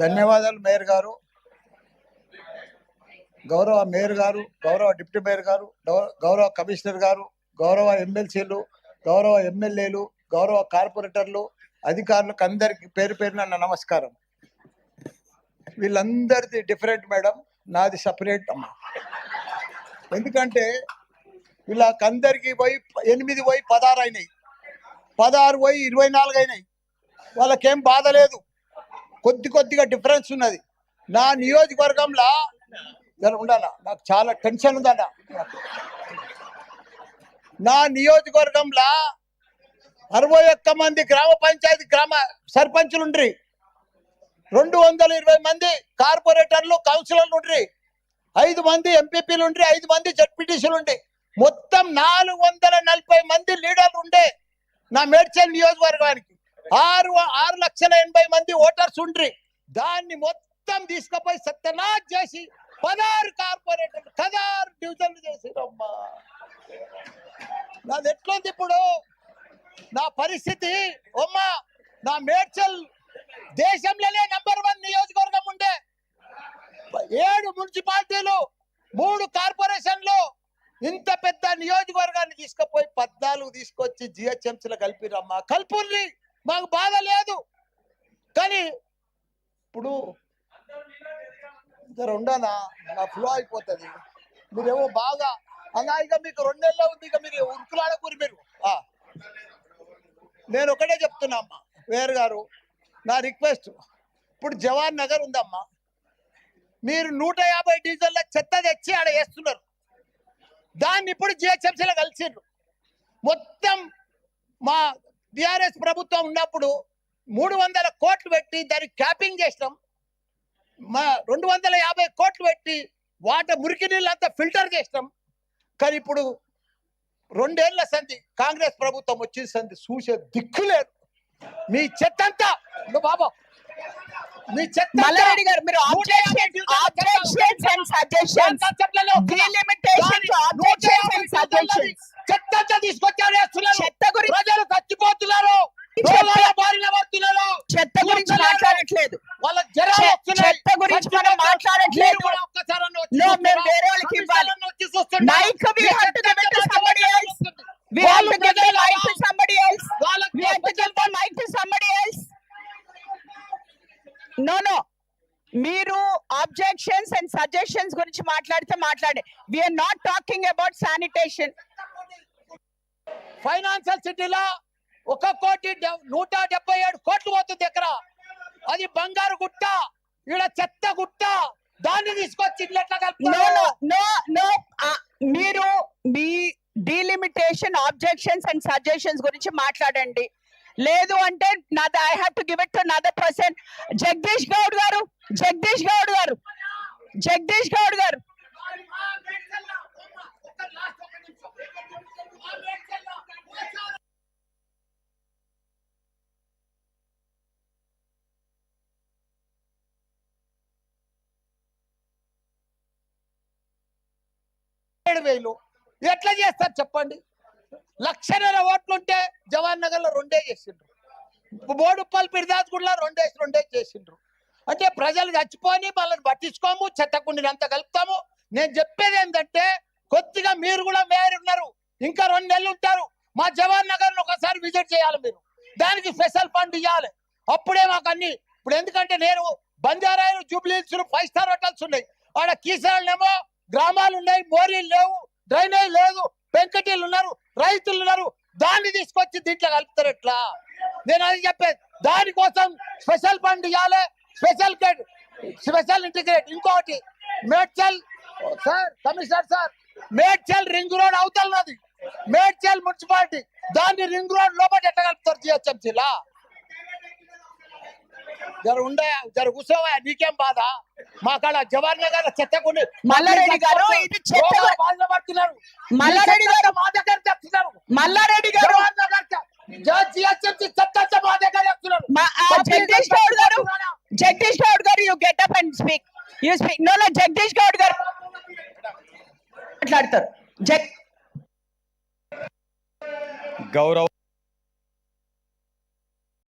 ధన్యవాదాలు మేయర్ గారు. గౌరవ మేయర్ గారు గౌరవ డిప్యూటీ మేయర్ గారు గౌరవ కమిషనర్ గారు గౌరవ ఎమ్మెల్సీలు గౌరవ ఎమ్మెల్యేలు గౌరవ కార్పొరేటర్లు అధికారులకు అందరికి పేరు పేరున నా నమస్కారం. వీళ్ళందరిది డిఫరెంట్ మేడం నాది సపరేట్ అమ్మా. ఎందుకంటే వీళ్ళకందరికి పోయి ఎనిమిది పోయి పదహారు అయినాయి. పదహారు పోయి ఇరవై నాలుగు అయినాయి. వాళ్ళకేం బాధ లేదు. కొద్ది కొద్దిగా డిఫరెన్స్ ఉన్నది. నా నియోజకవర్గంలో ఉండాలా? నాకు చాలా టెన్షన్ ఉందన్న. నా నియోజకవర్గంలో అరవై ఒక్క మంది గ్రామ పంచాయతీ గ్రామ సర్పంచులు ఉండ్రి. రెండు వందల ఇరవై మంది కార్పొరేటర్లు కౌన్సిలర్లు ఉండ్రి. ఐదు మంది ఎంపీపీలు ఉండ్రి ఐదు మంది జడ్పీటీసీలు ఉండి మొత్తం నాలుగు వందల నలభై మంది లీడర్లు ఉండే నా మేడ్చల్ నియోజకవర్గానికి. ఆరు ఆరు లక్షల ఎనభై మంది ఓటర్స్ ఉండ్రి. దాన్ని మొత్తం తీసుకుపోయి సత్యనాథ్ చేసి పదహారు కార్పొరేటర్ పదహారు డివిజన్లు చేసిరమ్మా. నాది ఎట్లుంది ఇప్పుడు? నా పరిస్థితి అమ్మా నా మేడ్చల్ దేశంలోనే నంబర్ వన్ నియోజకవర్గం ఉండే. ఏడు మున్సిపాలిటీలు మూడు కార్పొరేషన్లు ఇంత పెద్ద నియోజకవర్గాన్ని తీసుకుపోయి పద్నాలుగు తీసుకొచ్చి జిహెచ్ఎంసీలో కలిపిరమ్మా. కల్పుర్రి మాకు బాధ లేదు. కానీ ఇప్పుడు జర ఉండనా నా ఫ్లో అయిపోతుంది. మీరేమో బాగా అన్నా ఇక మీకు రెండేళ్ళ ఉంది ఇక మీరు ఉరుకులాడకూరు మీరు. నేను ఒకటే చెప్తున్నా అమ్మా వేరు గారు నా రిక్వెస్ట్ ఇప్పుడు జవాన్ నగర్ ఉందమ్మా. మీరు నూట యాభై డీజిల్ల చెత్త తెచ్చి ఆడ వేస్తున్నారు. దాన్ని ఇప్పుడు జిహెచ్ఎంసీలో కలిసిండ్రు మొత్తం మా బీఆర్ఎస్ ప్రభుత్వం ఉన్నప్పుడు మూడు వందల కోట్లు పెట్టి దానికి క్యాపింగ్ చేసినాం. మా రెండు వందల యాభై కోట్లు పెట్టి వాటర్ మురికి నీళ్ళంతా ఫిల్టర్ చేసినాం. కానీ ఇప్పుడు రెండేళ్ళ సంధి కాంగ్రెస్ ప్రభుత్వం వచ్చిన సంధి చూసే దిక్కు లేదు. మీ చెత్త అంతా ఇదిగో బాబా. మీ చెత్త మల్లారెడ్డి గారు మీరు నూట యాభై ఆబ్జెక్షన్స్ డివిజన్ల ఆబ్జెక్షన్స్ అండ్ సజెషన్స్ కాన్సెప్ట్లలో డిలిమిటేషన్స్ ఆబ్జెక్షన్స్ అండ్ సజెషన్స్ చెత్త వేస్తున్నారు చెత్త గురించి ప్రజలు చచ్చిపోతున్నారు చెత్త- రోగాల బారిన పడుతున్నారు చెత్త గురించి మాట్లాడట్లేదు వాళ్ళకి జ్వరాలు. చెత్త గురించి మనం. మాట్లాడట్లేదు. మేము వేరే వాళ్ళకి ఇవ్వాలి. వాళ్ళు mic to somebody else. వాళ్ళకి We have to give the mic to somebody else. No, no. మీరు ఆబ్జెక్షన్స్ అండ్ సజెషన్స్ గురించి మాట్లాడితే మాట్లాడే we are not talking about sanitation financial సిటీలో ఒక కోటి నూట డెబ్బై ఏడు కోట్లు పోతుంది ఎక్కడ అది బంగారు గుట్ట ఈడ చెత్త గుట్ట దాన్ని తీసుకొచ్చి ఎట్లా నో నో నో మీరు మీ డీలిమిటేషన్ ఆబ్జెక్షన్స్ అండ్ సజెషన్స్ గురించి మాట్లాడండి. లేదు అంటే నాది I have to give it to another person Jagdish Goud garu Jagdish Goud గారు జగదీష్ గౌడ్ గారు. ముప్పై వేలు. ఎట్లా చేస్తారు చెప్పండి? లక్షన్నర ఓట్లుంటే జవహర్ నగర్లో రెండే చేసిండ్రు. బోడుప్పల్ పిరిదాస్గూడలో రెండేసి రెండే చేసిండ్రు. అంటే ప్రజలు చచ్చిపోని వాళ్ళని పట్టించుకోము చెత్తకుండిని అంత కలుపుతాము. నేను చెప్పేది ఏంటంటే కొద్దిగా మీరు కూడా మేయర్ ఉన్నారు. ఇంకా రెండు నెలలు ఉంటారు. మా జవహర్ నగర్ ఒకసారి విజిట్ చేయాలి మీరు. దానికి స్పెషల్ ఫండ్ ఇవ్వాలి అప్పుడే మాకు అన్ని ఇప్పుడు ఎందుకంటే నేను బంజారాయలు జూబ్లీస్ ఫైవ్ స్టార్ హోటల్స్ ఉన్నాయి. ఆడ కీసరాళ్ళేమో గ్రామాలు ఉన్నాయి మోరీలు లేవు డ్రైనేజ్ లేదు పెంకటీలు ఉన్నారు రైతులు ఉన్నారు. దాన్ని తీసుకొచ్చి దీంట్లో కలుపుతారు ఎట్లా? నేను అది చెప్పేది. దానికోసం స్పెషల్ ఫండ్ ఇవ్వాలి. Special special integrate. ఇంకోటి Medchal sir commissioner sir Medchal ring road అవతలన్నది Medchal municipality. దాన్ని రింగ్ రోడ్ లోపల ఎట్లా కలుపుతారు జిహెచ్ఎంసీలా? జర ఉండే జర కూర్చోవా? నీకేం బాధ? మా కాడ జవహర్ నగర్ చెత్త కొన్ని మల్లారెడ్డి గారు ఇది చెత్త పడుతున్నారు. మల్లారెడ్డి గారు మా దగ్గర చెప్తున్నారు మల్లారెడ్డి గారు జిఎస్ఎంసీ చెత్త మా చెప్తున్నారు Jagadish Goud garu Jagdish Goud garu you get up and speak you speak no Jagdish Goud garu మాట్లాడతారు. జగ్ గౌరవ